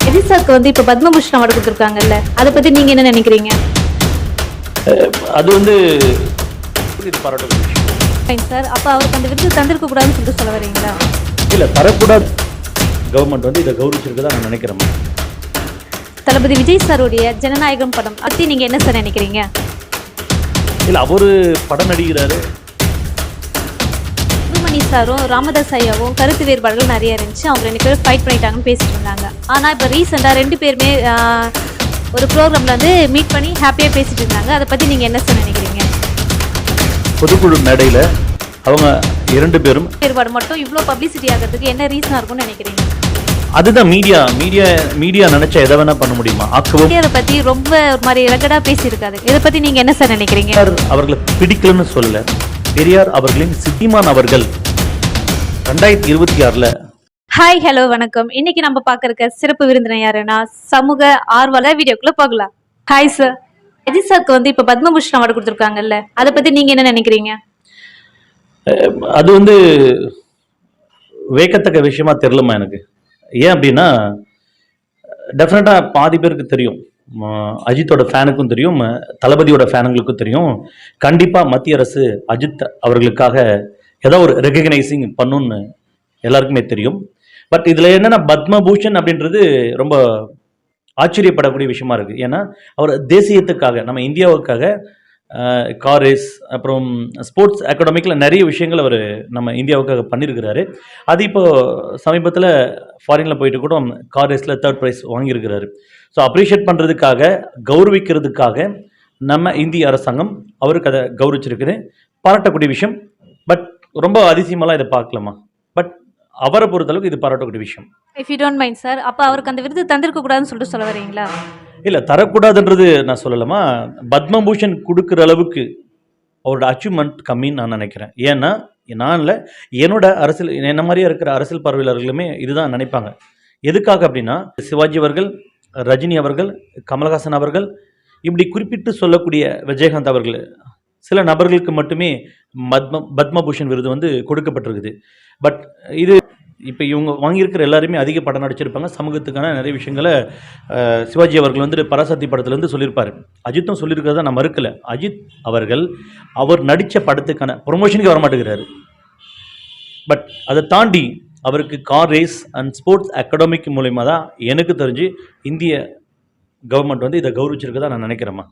எதிர்சாக்கு வந்து இப்ப பத்மபூஷன் அவார்டு கொடுத்துருக்காங்கல்ல அதை பத்தி நீங்க என்ன நினைக்கிறீங்க? அது வந்து சார் அப்ப அவருக்கு அந்த விருது தந்திருக்க கூடாதுன்னு சொல்லிட்டு சொல்ல வரீங்களா? இல்லை தரக்கூடாது. கவர்மெண்ட் வந்து இதை கௌரவிச்சிருக்கதா நான் நினைக்கிறேன் தளபதி விஜய் சாருடைய ஜனநாயகம் படம் பத்தி நீங்க என்ன சார் நினைக்கிறீங்க? இல்லை அவரு படம் நடிக்கிறாரு. சுமணி சாரும் ராமதாஸ் ஐயாவும் கருத்து வேறுபாடுகள் நிறைய இருந்துச்சு. அவங்க ரெண்டு பேரும் ஃபைட் பண்ணிட்டாங்கன்னு பேசிட்டு இருந்தாங்க. ஆனா இப்ப ரீசெண்டா ரெண்டு பேருமே ஒரு ப்ரோக்ராம்ல வந்து மீட் பண்ணி ஹாப்பியா பேசிட்டு இருந்தாங்க. அதை பத்தி நீங்க என்ன சார் நினைக்கிறீங்க? பொதுக்குழு மேடையில் அவங்க இரண்டு பேரும் வேறுபாடு மட்டும் இவ்வளோ பப்ளிசிட்டி ஆகிறதுக்கு என்ன ரீசனா இருக்கும்னு நினைக்கிறீங்க? அதுதான் மீடியா மீடியா மீடியா நினைச்சா எதை வேணா பண்ண முடியுமா? ஆக்கவும். பெரியாரை பத்தி ரொம்ப ஒரு மாதிரி ரகடா பேசியிருக்காரு இதை பத்தி நீங்க என்ன சார் நினைக்கிறீங்க? அவர்களை பிடிக்கலன்னு சொல்லல. பெரியார் அவர்களின் சித்திமான் அவர்கள். ரெண்டாயிரத்தி இருபத்தி ஆறுல. ஹாய் ஹலோ வணக்கம். இன்னைக்கு நம்ம பார்க்க சிறப்பு விருந்தினர் யாருன்னா சமூக ஆர்வலர் வீடியோக்குள்ள போகலாம். ஹாய் சார் எஜி சாருக்கு வந்து இப்ப பத்மபூஷன் அவார்டு கொடுத்துருக்காங்கல்ல அதை பத்தி நீங்க என்ன நினைக்கிறீங்க? அது வந்து வேக்கத்தக்க விஷயமா தெரியலமா எனக்கு. ஏன் அப்படின்னா டெஃபினட்டாக பாதி பேருக்கு தெரியும். அஜித்தோட ஃபேனுக்கும் தெரியும் தளபதியோட ஃபேனுங்களுக்கும் தெரியும். கண்டிப்பாக மத்திய அரசு அஜித் அவர்களுக்காக ஏதோ ஒரு ரெகக்னைசிங் பண்ணுன்னு எல்லாருக்குமே தெரியும். பட் இதில் என்னென்னா பத்மபூஷன் அப்படின்றது ரொம்ப ஆச்சரியப்படக்கூடிய விஷயமா இருக்குது ஏன்னா அவர் தேசியத்துக்காக நம்ம இந்தியாவுக்காக கார் ரேஸ் அப்புறம் ஸ்போர்ட்ஸ் அகாடமிக்கில் நிறைய விஷயங்கள் அவர் நம்ம இந்தியாவுக்காக பண்ணியிருக்கிறாரு அது இப்போ சமீபத்தில் ஃபாரினில் போயிட்டு கூட கார் ரேஸில் தேர்ட் ப்ரைஸ் வாங்கியிருக்கிறாரு. ஸோ அப்ரிஷியேட் பண்ணுறதுக்காக கௌரவிக்கிறதுக்காக நம்ம இந்திய அரசாங்கம் அவருக்கு அதை கௌரவிச்சிருக்குது. பாராட்டக்கூடிய விஷயம். பட் ரொம்ப அதிசயமெல்லாம் இதை பார்க்கலாமா பட் அவரை பொறுத்தளவுக்கு இது பாராட்டக்கூடிய விஷயம். If you don't mind sir அப்போ அவருக்கு அந்த விருது தந்திருக்க கூடாதுன்னு சொல்லிட்டு சொல்ல வரீங்களா? இல்லை தரக்கூடாதுன்றது நான் சொல்லலாமா? பத்மபூஷன் கொடுக்குற அளவுக்கு அவரோட அச்சீவ்மெண்ட் கம்மின்னு நான் நினைக்கிறேன். ஏன்னா நான் இல்லை என்னோட அரசியல் என்ன மாதிரியே இருக்கிற அரசியல் பார்வையாளர்களுமே இதுதான் நினைப்பாங்க. எதுக்காக அப்படின்னா சிவாஜி அவர்கள் ரஜினி அவர்கள் கமலஹாசன் அவர்கள் இப்படி குறிப்பிட்டு சொல்லக்கூடிய விஜயகாந்த் அவர்கள் சில நபர்களுக்கு மட்டுமே பத்ம பத்மபூஷன் விருது வந்து கொடுக்கப்பட்டிருக்குது. பட் இது இப்போ இவங்க வாங்கியிருக்கிற எல்லாருமே அதிக படம் நடிச்சிருப்பாங்க. சமூகத்துக்கான நிறைய விஷயங்களை சிவாஜி அவர்கள் வந்து பராசக்தி படத்துலேருந்து சொல்லியிருப்பார். அஜித்தும் சொல்லியிருக்கிறத நான் மறுக்கல. அஜித் அவர்கள் அவர் நடித்த படத்துக்கான ப்ரொமோஷனுக்கு வர மாட்டேங்கிறாரு. பட் அதை தாண்டி அவருக்கு car race and sports academic மூலயமா தான் எனக்கு தெரிஞ்சு இந்திய கவர்மெண்ட் வந்து இதை கௌரவிச்சிருக்கதா நான் நினைக்கிறேம்மா.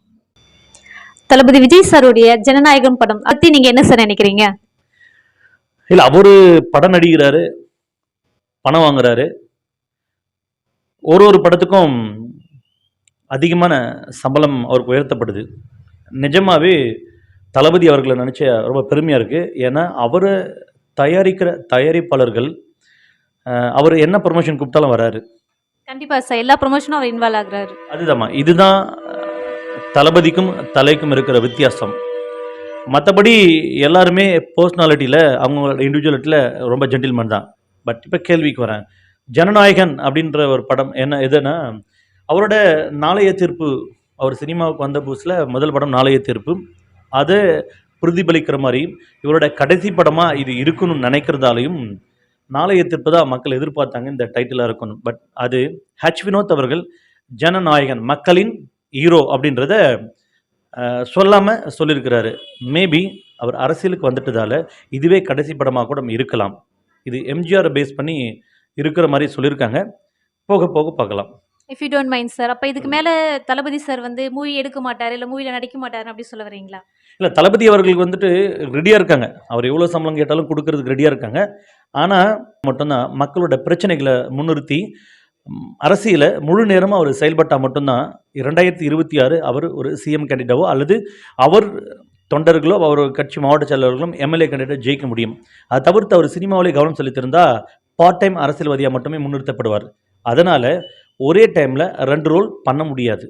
தளபதி விஜய் சாருடைய ஜனநாயகம் படம் அதை பத்தி நீங்க என்ன சார் நினைக்கிறீங்க? இல்லை அவரு படம் நடிக்கிறாரு. பணம் வாங்குறாரு. ஒரு ஒரு படத்துக்கும் அதிகமான சம்பளம் அவருக்கு உயர்த்தப்படுது. நிஜமாவே தளபதி அவர்களை நினச்ச ரொம்ப பெருமையாக இருக்குது ஏன்னா அவரை தயாரிக்கிற தயாரிப்பாளர்கள் அவர் என்ன ப்ரொமோஷன் கூப்பிட்டாலும் வராரு. கண்டிப்பா சார் எல்லா ப்ரொமோஷனும் அவர் இன்வால்வ் ஆகுறாரு. அதுதாம்மா இதுதான் தளபதிக்கும் தலைக்கும் இருக்கிற வித்தியாசம். மற்றபடி எல்லாருமே பர்சனாலிட்டியில் அவங்களோட இண்டிவிஜுவலிட்டியில் ரொம்ப ஜென்டில்மேன் தான். பட் இப்போ கேள்விக்கு வரேன். ஜனநாயகன் அப்படின்ற ஒரு படம் என்ன எதுனா அவரோட நாளைய தீர்ப்பு அவர் சினிமாவுக்கு வந்த புதுசில் முதல் படம் நாளைய தீர்ப்பு. அதை பிரதிபலிக்கிற மாதிரி இவரோட கடைசி படமாக இது இருக்கணும்னு நினைக்கிறதாலையும் நாளைய தீர்ப்பு தான் மக்கள் எதிர்பார்த்தாங்க இந்த டைட்டிலாக இருக்கணும். பட் அது ஹச் வினோத் அவர்கள் ஜனநாயகன் மக்களின் ஹீரோ அப்படின்றத சொல்லாமல் சொல்லியிருக்கிறாரு. மேபி அவர் அரசியலுக்கு வந்துட்டதால் இதுவே கடைசி படமாக கூட இருக்கலாம். இது எம்ஜிஆரை பேஸ் பண்ணி இருக்கிற மாதிரி சொல்லியிருக்காங்க. போக போக பார்க்கலாம். If you don't mind sir அப்ப இதுக்கு மேல தளபதி சார் வந்து மூவி எடுக்க மாட்டாரு இல்ல மூவில நடிக்க மாட்டாரு அப்படி சொல்ல வரீங்களா? இல்லை தளபதி அவர்களுக்கு வந்துட்டு ரெடியாக இருக்காங்க. அவர் எவ்வளோ சம்பளம் கேட்டாலும் கொடுக்கறதுக்கு ரெடியாக இருக்காங்க. ஆனால் மட்டும்தான் மக்களோட பிரச்சனைகளை முன்னிறுத்தி அரசியல முழு நேரமாக அவர் செயல்பட்டால் மட்டும்தான் இரண்டாயிரத்தி இருபத்தி ஆறு அவர் ஒரு சிஎம் கேண்டிடேட்டோ அல்லது அவர் தொண்டர்களோ அவர் கட்சி மாவட்ட செயலாளர்களும் எம்எல்ஏ கேண்டிடேட் ஜெயிக்க முடியும். அதை தவிர்த்து அவர் சினிமாவிலே கவனம் செலுத்திருந்தால் பார்ட் டைம் அரசியல்வாதியாக மட்டுமே முன்னிறுத்தப்படுவார். அதனால் ஒரே டைமில் ரெண்டு ரோல் பண்ண முடியாது.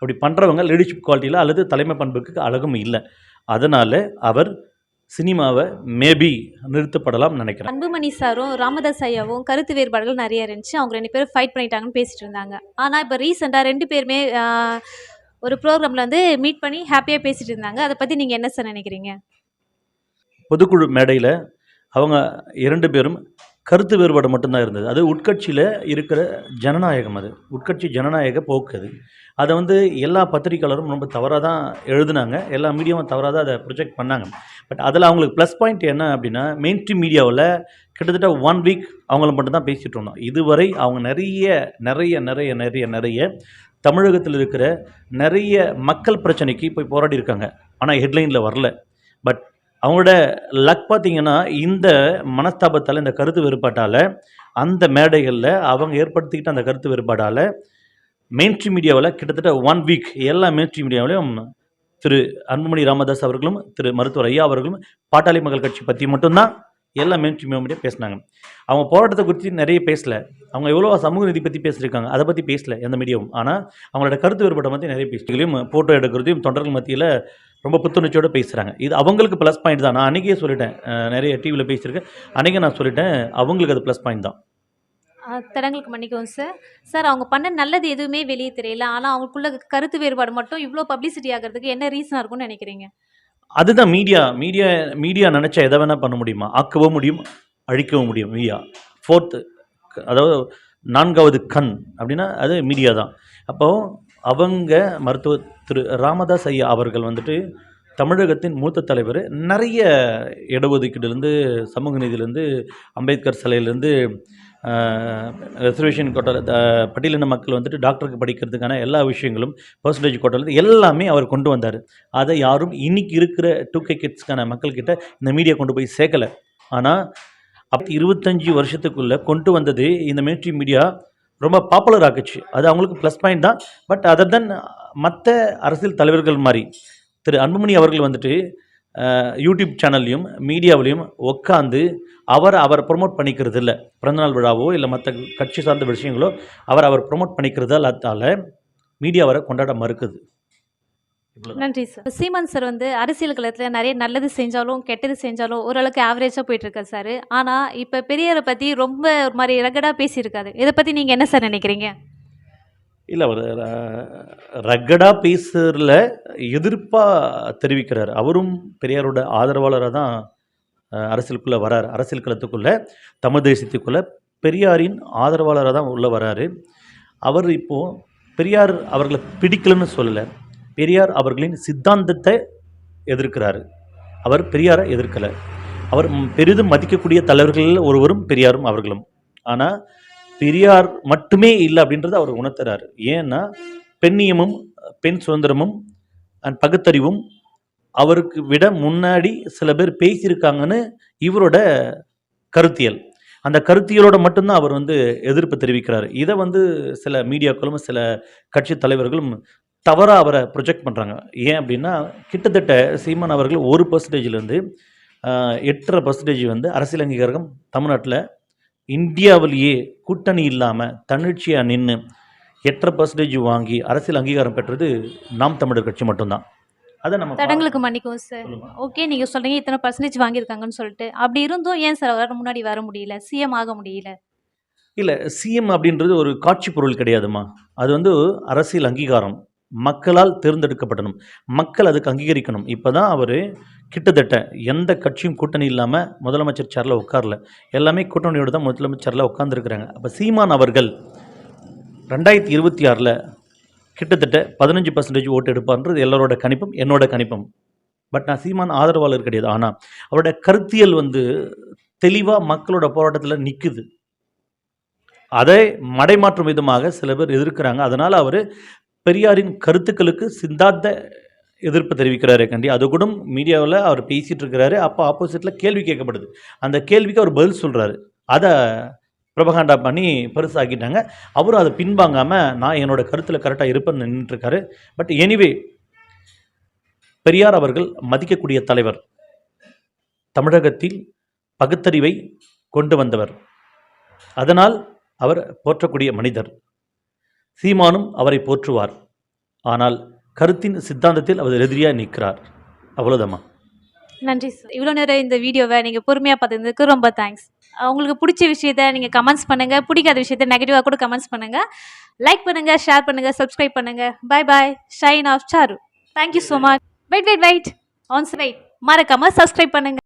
அப்படி பண்ணுறவங்க லீடர்ஷிப் குவாலிட்டியில் அல்லது தலைமை பண்புக்கு அழகும் இல்லை. அதனால் அவர் சினிமாவை மேபி நிறுத்தப்படலாம் நினைக்கிறேன். அன்புமணி சாரும் ராமதாஸ் ஐயாவும் கருத்து வேறுபாடுகள் நிறைய இருந்துச்சு. அவங்க ரெண்டு பேரும் ஃபைட் பண்ணிட்டாங்கன்னு பேசிட்டு இருந்தாங்க. ஆனால் இப்போ ரீசெண்டாக ரெண்டு பேருமே ஒரு ப்ரோக்ராம்ல வந்து மீட் பண்ணி ஹாப்பியாக பேசிட்டு இருந்தாங்க அதை பற்றி நீங்கள் என்ன சார் நினைக்கிறீங்க? பொதுக்குழு மேடையில் அவங்க இரண்டு பேரும் கருத்து வேறுபாடு மட்டும்தான் இருந்தது. அது உட்கட்சியில் இருக்கிற ஜனநாயகம் அது. உட்கட்சி ஜனநாயக போக்கு அது. அதை வந்து எல்லா பத்திரிக்கையாளரும் ரொம்ப தவறாக தான் எழுதுனாங்க. எல்லா மீடியாவும் தவறாக தான் அதை ப்ரொஜெக்ட் பண்ணாங்க. பட் அதில் அவங்களுக்கு ப்ளஸ் பாயிண்ட் என்ன அப்படின்னா மெயின் ஸ்ட்ரீம் மீடியாவில் கிட்டத்தட்ட ஒன் வீக் அவங்கள மட்டும் தான் பேசிகிட்டு இருந்தோம். இதுவரை அவங்க நிறைய நிறைய நிறைய நிறைய நிறைய தமிழகத்தில் இருக்கிற நிறைய மக்கள் பிரச்சனைக்கு போய் போராடி இருக்காங்க. ஆனால் ஹெட்லைனில் வரல. பட் அவங்களோட லக் பார்த்தீங்கன்னா இந்த மனஸ்தாபத்தால் இந்த கருத்து வேறுபாட்டால் அந்த மேடைகளில் அவங்க ஏற்படுத்திக்கிட்ட அந்த கருத்து வேறுபாடால் மெயின்ஸ்ட்ரீம் மீடியாவில் கிட்டத்தட்ட ஒன் வீக் எல்லா மெயின்ஸ்ட்ரீம் மீடியாவிலையும் திரு அன்புமணி ராமதாஸ் அவர்களும் திரு மருத்துவர் ஐயா அவர்களும் பாட்டாளி மக்கள் கட்சி பற்றி மட்டும்தான் எல்லா மெயின்ஸ்ட்ரீம் மீடியா பேசினாங்க. அவங்க போராட்டத்தை குறித்து நிறைய பேசல. அவங்க எவ்வளோ சமூக நீதி பற்றி பேசியிருக்காங்க. அதை பற்றி பேசல எந்த மீடியாவும் ஆனால் அவங்களோட கருத்து வேறுபாட்டை பற்றி நிறைய பேசிக்கலையும் ஃபோட்டோ எடுக்கிறதையும் தொண்டர்கள் மத்தியில் ரொம்ப புத்துணர்ச்சியோடு பேசுகிறாங்க இது அவங்களுக்கு ப்ளஸ் பாயிண்ட் தான். நான் அன்றைக்கே சொல்லிட்டேன். நிறைய டிவியில் பேசியிருக்கேன். அன்றைக்கே நான் சொல்லிட்டேன் அவங்களுக்கு அது ப்ளஸ் பாயிண்ட் தான். தடங்களுக்கு மன்னிக்கவும் சார் சார் அவங்க பண்ண நல்லது எதுவுமே வெளியே தெரியல. ஆனால் அவங்களுக்குள்ள கருத்து வேறுபாடு மட்டும் இவ்வளோ பப்ளிசிட்டி ஆகிறதுக்கு என்ன ரீசனாக இருக்கும்னு நினைக்கிறீங்க? அதுதான் மீடியா மீடியா மீடியா நினச்சா எதை வேணால் பண்ண முடியுமா? ஆக்கவும் முடியும் அழிக்கவும் முடியும். மீடியா ஃபோர்த்து அதாவது நான்காவது கண் அப்படின்னா அது மீடியா தான். அப்போது அவங்க மருத்துவ திரு ராமதாஸ் ஐயா அவர்கள் வந்துட்டு தமிழகத்தின் மூத்த தலைவர். நிறைய இடஒதுக்கீடுலேருந்து சமூக நீதியிலேருந்து அம்பேத்கர் சிலையிலேருந்து ரிசர்வேஷன் கோட்டால் பட்டியலின மக்கள் வந்துட்டு டாக்டருக்கு படிக்கிறதுக்கான எல்லா விஷயங்களும் பர்சன்டேஜ் கோட்டால் எல்லாமே அவர் கொண்டு வந்தார். அதை யாரும் இன்னைக்கு இருக்கிற டூ கே கிட்ஸ்க்கான மக்கள்கிட்ட இந்த மீடியா கொண்டு போய் சேர்க்கலை. ஆனால் அப்படி இருபத்தஞ்சி வருஷத்துக்குள்ளே கொண்டு வந்தது இந்த மேட்ரி மீடியா ரொம்ப பாப்புலர் ஆக்குச்சு. அது அவங்களுக்கு ப்ளஸ் பாயிண்ட் தான். பட் அதர் தென் மற்ற அரசியல் தலைவர்கள் மாதிரி திரு அன்புமணி அவர்கள் வந்துட்டு யூடியூப் சேனல்லையும் மீடியாவிலையும் உட்காந்து அவர் அவர் ப்ரொமோட் பண்ணிக்கிறது இல்லை. பிறந்தநாள் விழாவோ இல்லை மற்ற கட்சி சார்ந்த விஷயங்களோ அவர் அவர் ப்ரொமோட் பண்ணிக்கிறது அல்லாதால மீடியா அவரை கொண்டாட மறுக்குது. நன்றி சார் சீமான் சார் வந்து அரசியல் களத்தில் நிறைய நல்லது செஞ்சாலும் கெட்டது செஞ்சாலும் ஓரளவுக்கு ஆவரேஜாக போயிட்டுருக்காரு சார் ஆனால் இப்போ பெரியாரை பற்றி ரொம்ப ஒரு மாதிரி ரகடாக பேசியிருக்காரு. இதை பற்றி நீங்கள் என்ன சார் நினைக்கிறீங்க? இல்லை அவர் ரக்கடாக பேசுறதுல எதிர்ப்பாக தெரிவிக்கிறார். அவரும் பெரியாரோட ஆதரவாளராக தான் அரசியலுக்குள்ளே வரார். அரசியல் களத்துக்குள்ளே தமிழ் தேசியத்துக்குள்ளே பெரியாரின் ஆதரவாளராக தான் உள்ளே வராரு. அவர் இப்போது பெரியார் அவர்களை பிடிக்கலன்னு சொல்லலை. பெரியார் அவர்களின் சித்தாந்தத்தை எதிர்க்கிறாரு. அவர் பெரியாரை எதிர்க்கலை. அவர் பெரிதும் மதிக்கக்கூடிய தலைவர்களில் ஒருவரும் பெரியாரும் அவர்களும். ஆனால் பெரியார் மட்டுமே இல்லை அப்படின்றத அவர் உணர்த்துறாரு. ஏன்னா பெண்ணியமும் பெண் சுதந்திரமும் அண்ட் பகுத்தறிவும் அவருக்கு விட முன்னாடி சில பேர் பேசியிருக்காங்கன்னு இவரோட கருத்தியல். அந்த கருத்தியலோட மட்டும்தான் அவர் வந்து எதிர்ப்பு தெரிவிக்கிறார். இதை வந்து சில மீடியாக்களும் சில கட்சி தலைவர்களும் தவறாக அவரை ப்ரொஜெக்ட் பண்ணுறாங்க ஏன் அப்படின்னா கிட்டத்தட்ட சீமான் அவர்கள் ஒரு பர்சன்டேஜ்லேருந்து எட்டரை பர்சன்டேஜ் வந்து அரசியல் அங்கீகாரம் தமிழ்நாட்டில் இந்தியாவிலேயே கூட்டணி இல்லாமல் தன்னிச்சையாக நின்று எட்டரை பர்சன்டேஜ் வாங்கி அரசியல் அங்கீகாரம் பெற்றது நாம் தமிழர் கட்சி மட்டும்தான். அதை நம்ம தடங்களுக்கு மன்னிக்கவும் சார். ஓகே நீங்கள் சொல்கிறீங்க இத்தனை பர்சன்டேஜ் வாங்கியிருக்காங்கன்னு சொல்லிட்டு. அப்படி இருந்தும் ஏன் சார் அவரால் முன்னாடி வர முடியல? சிஎம் ஆக முடியல. இல்லை சிஎம் அப்படின்றது ஒரு காட்சி பொருள் கிடையாதுமா அது வந்து அரசியல் அங்கீகாரம். மக்களால் தேர்ந்தெடுக்கப்படணும். மக்கள் அதுக்கு அங்கீகரிக்கணும். இப்போ தான் அவர் கிட்டத்தட்ட எந்த கட்சியும் கூட்டணி இல்லாமல் முதலமைச்சர் சேரில் உட்காரல. எல்லாமே கூட்டணியோடு தான் முதலமைச்சரில் உட்காந்துருக்குறாங்க அப்போ சீமான் அவர்கள் ரெண்டாயிரத்தி இருபத்தி ஆறில் கிட்டத்தட்ட பதினஞ்சு பர்சன்டேஜ் ஓட்டு எடுப்பார்ன்றது எல்லாரோட கணிப்பும் என்னோட கணிப்பும். பட் நான் சீமான் ஆதரவாளர் கிடையாது. ஆனால் அவரோட கருத்தியல் வந்து தெளிவாக மக்களோட போராட்டத்தில் நிற்குது அதை மடைமாற்றும் விதமாக சில பேர் எதிர்க்கிறாங்க. அதனால் அவர் பெரியாரின் கருத்துக்களுக்கு சித்தாந்த எதிர்ப்பு தெரிவிக்கிறாரு கண்டி. அது கூட மீடியாவில் அவர் பேசிகிட்டு இருக்கிறாரு. அப்போ ஆப்போசிட்டில் கேள்வி கேட்கப்படுது. அந்த கேள்விக்கு அவர் பதில் சொல்கிறாரு அதை பிரபகாண்டா பண்ணி பெருசாக்கிட்டாங்க. அவரும் அதை பின்வாங்காமல் நான் என்னோட கருத்தில் கரெக்டாக இருப்பேன்னு நின்றுட்டுருக்காரு பட் எனிவே பெரியார் அவர்கள் மதிக்கக்கூடிய தலைவர். தமிழகத்தில் பகுத்தறிவை கொண்டு வந்தவர். அதனால் அவர் போற்றக்கூடிய மனிதர். சீமானும் அவரை போற்றுவார். ஆனால் கருத்தின் சித்தாந்தத்தில் அவர் எதிரியாக நிற்கிறார். அவ்வளோதாம்மா நன்றி சார். இவ்வளோ நேரம் இந்த வீடியோவை நீங்கள் பொறுமையாக பார்த்ததுக்கு ரொம்ப தேங்க்ஸ் உங்களுக்கு பிடிச்ச விஷயத்த நீங்கள் கமெண்ட்ஸ் பண்ணுங்கள் பிடிக்காத விஷயத்த நெகட்டிவாக கூட கமெண்ட்ஸ் பண்ணுங்கள் லைக் பண்ணுங்கள் ஷேர் பண்ணுங்கள் சப்ஸ்கிரைப் பண்ணுங்கள் bye bye shine of Charu thank you so much wait wait wait once wait மறக்காமல் சப்ஸ்கிரைப் பண்ணுங்கள்